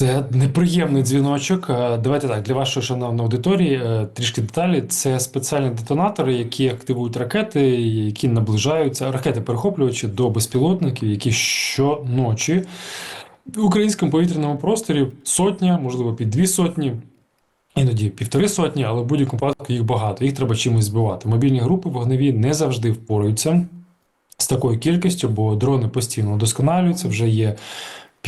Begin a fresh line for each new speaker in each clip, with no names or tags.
Це неприємний дзвіночок. Е, Давайте так, для вашої шановної аудиторії е, трішки деталі. Це спеціальні детонатори, які активують ракети, які наближаються, ракети-перехоплювачі до безпілотників, які щоночі в українському повітряному просторі сотня, можливо, під дві сотні. Іноді півтори сотні, але в будь-якому випадку їх багато. Їх треба чимось збивати. Мобільні групи вогневі не завжди впораються з такою кількістю, бо дрони постійно вдосконалюються. Вже є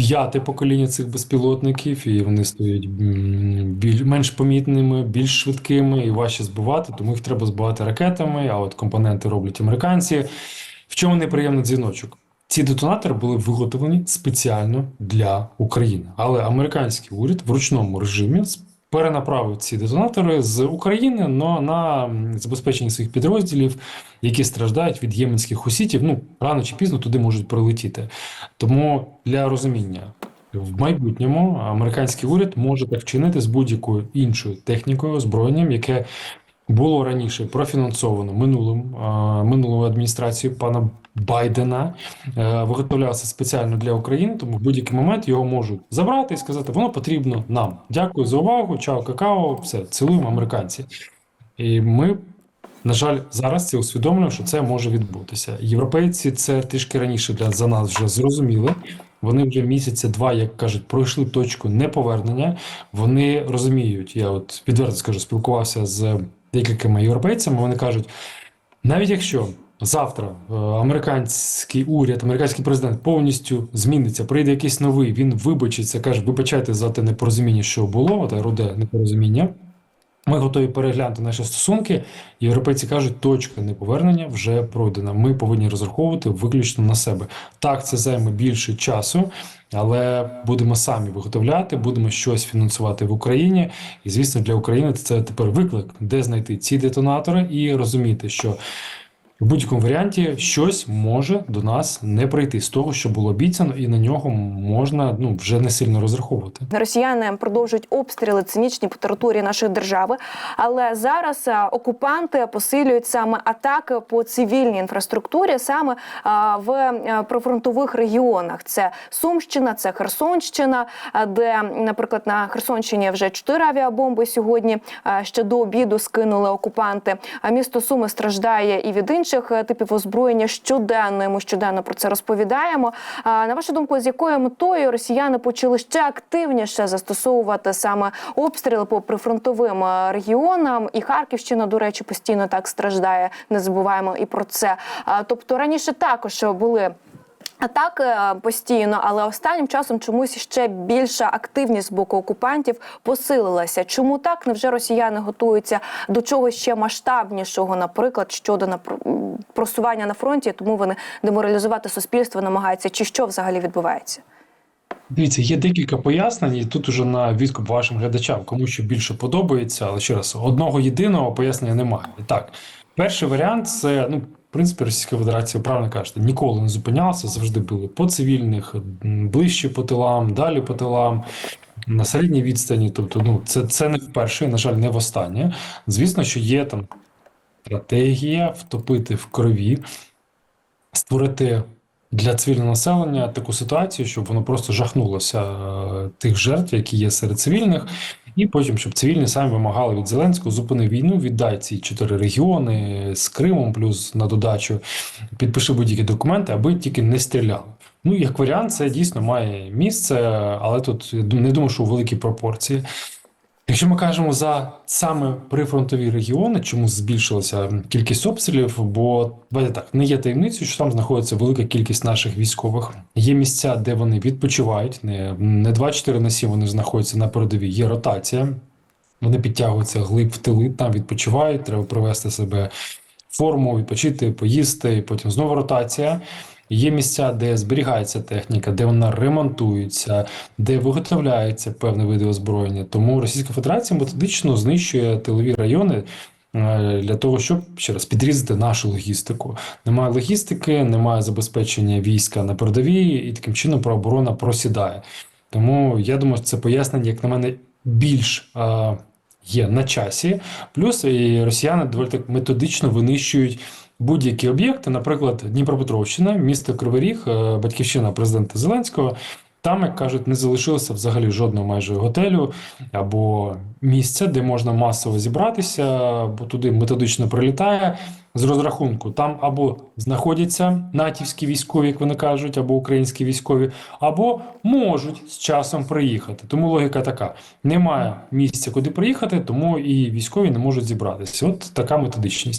п'яте покоління цих безпілотників, і вони стають більш біль, менш помітними, більш швидкими і важче збивати, тому їх треба збивати ракетами, а от компоненти роблять американці. В чому неприємний дзвіночок? Ці детонатори були виготовлені спеціально для України, але американський уряд в ручному режимі перенаправив ці детонатори з України но на забезпечення своїх підрозділів, які страждають від єменських хусітів. Ну рано чи пізно туди можуть прилетіти. Тому для розуміння. В майбутньому американський уряд може так вчинити з будь-якою іншою технікою, озброєнням, яке було раніше профінансовано минулим е, минулою адміністрацією пана Байдена, е, виготовлявся спеціально для України, тому в будь-який момент його можуть забрати і сказати, воно потрібно нам. Дякую за увагу. Чао, какао, все, цілуємо американці. І ми, на жаль, зараз це усвідомлюємо, що це може відбутися. Європейці це трішки раніше для за нас вже зрозуміли. Вони вже місяця два, як кажуть, пройшли точку неповернення. Вони розуміють, я от відверто скажу, спілкувався з декількома європейцями. Вони кажуть, навіть якщо завтра е, американський уряд, американський президент повністю зміниться, прийде якийсь новий, він вибачиться, каже, вибачайте за те непорозуміння, що було, те руде непорозуміння. Ми готові переглянути наші стосунки. Європейці кажуть, точка неповернення вже пройдена. Ми повинні розраховувати виключно на себе. Так, це займе більше часу, але будемо самі виготовляти, будемо щось фінансувати в Україні. І звісно, для України це тепер виклик, де знайти ці детонатори і розуміти, що в будь-якому варіанті щось може до нас не прийти з того, що було обіцяно, і на нього можна ну вже не сильно розраховувати.
Росіяни продовжують обстріли цинічні по території нашої держави, але зараз е, окупанти посилюють саме атаки по цивільній інфраструктурі, саме е, в е, прифронтових регіонах. Це Сумщина, це Херсонщина, де, наприклад, на Херсонщині вже чотири авіабомби сьогодні ще до обіду скинули окупанти. А місто Суми страждає і від інших е, типів озброєння щоденно. Ми щоденно про це розповідаємо. На вашу думку, з якою метою росіяни почали ще активніше застосовувати саме обстріли по прифронтовим е, регіонам? І Харківщина, до речі, постійно так страждає. Не забуваємо і про це. Тобто раніше також були. Атаки е, постійно, але останнім часом чомусь ще більша активність з боку окупантів посилилася. Чому так? Невже росіяни готуються до чогось ще масштабнішого, наприклад, щодо просування на фронті, тому вони деморалізувати суспільство намагаються, чи що взагалі відбувається?
Дивіться, є декілька пояснень, і тут уже на відкуп вашим глядачам, кому що більше подобається, але ще раз, одного єдиного пояснення немає. Так, перший варіант це, ну, принципі, Російська Федерація, правильно кажете, ніколи не зупинялася, завжди були по цивільних, ближче по тилам, далі по тилам, на середній відстані. Тобто, ну, це, це не вперше, на жаль, не востаннє. Звісно, що є там стратегія втопити в крові, створити для цивільного населення таку ситуацію, щоб воно просто жахнулося е, тих жертв, які є серед цивільних, і потім, щоб цивільні самі вимагали від Зеленського зупини війну, віддай ці чотири регіони з Кримом, плюс на додачу підпиши будь-які документи, аби тільки не стріляли. Ну, як варіант, це дійсно має місце, але тут я не думаю, що у великій пропорції. Якщо ми кажемо за саме прифронтові регіони, чому збільшилася кількість обстрілів, бо давайте так, не є таємницею, що там знаходиться велика кількість наших військових. Є місця, де вони відпочивають, не, не 24 на 7 вони знаходяться на передовій, є ротація. Вони підтягуються глиб в тили, там відпочивають, треба привести себе в форму, відпочити, поїсти, потім знову ротація. Є місця, де зберігається техніка, де вона ремонтується, де виготовляються певні види озброєння. Тому Російська Федерація методично знищує тилові райони е, для того, щоб ще раз підрізати нашу логістику. Немає логістики, немає забезпечення війська на передовій, і таким чином прооборона просідає. Тому я думаю, це пояснення, як на мене, більш е, є на часі. Плюс і росіяни доволі так методично винищують будь-які об'єкти, наприклад, Дніпропетровщина, місто Кривий е, батьківщина президента Зеленського. Там, як кажуть, не залишилося взагалі жодного майже готелю або місця, де можна масово зібратися, бо туди методично прилітає з розрахунку. Там або знаходяться натівські військові, як вони кажуть, або українські військові, або можуть з часом приїхати. Тому логіка така: немає місця, куди приїхати, тому і військові не можуть зібратися. От така методичність.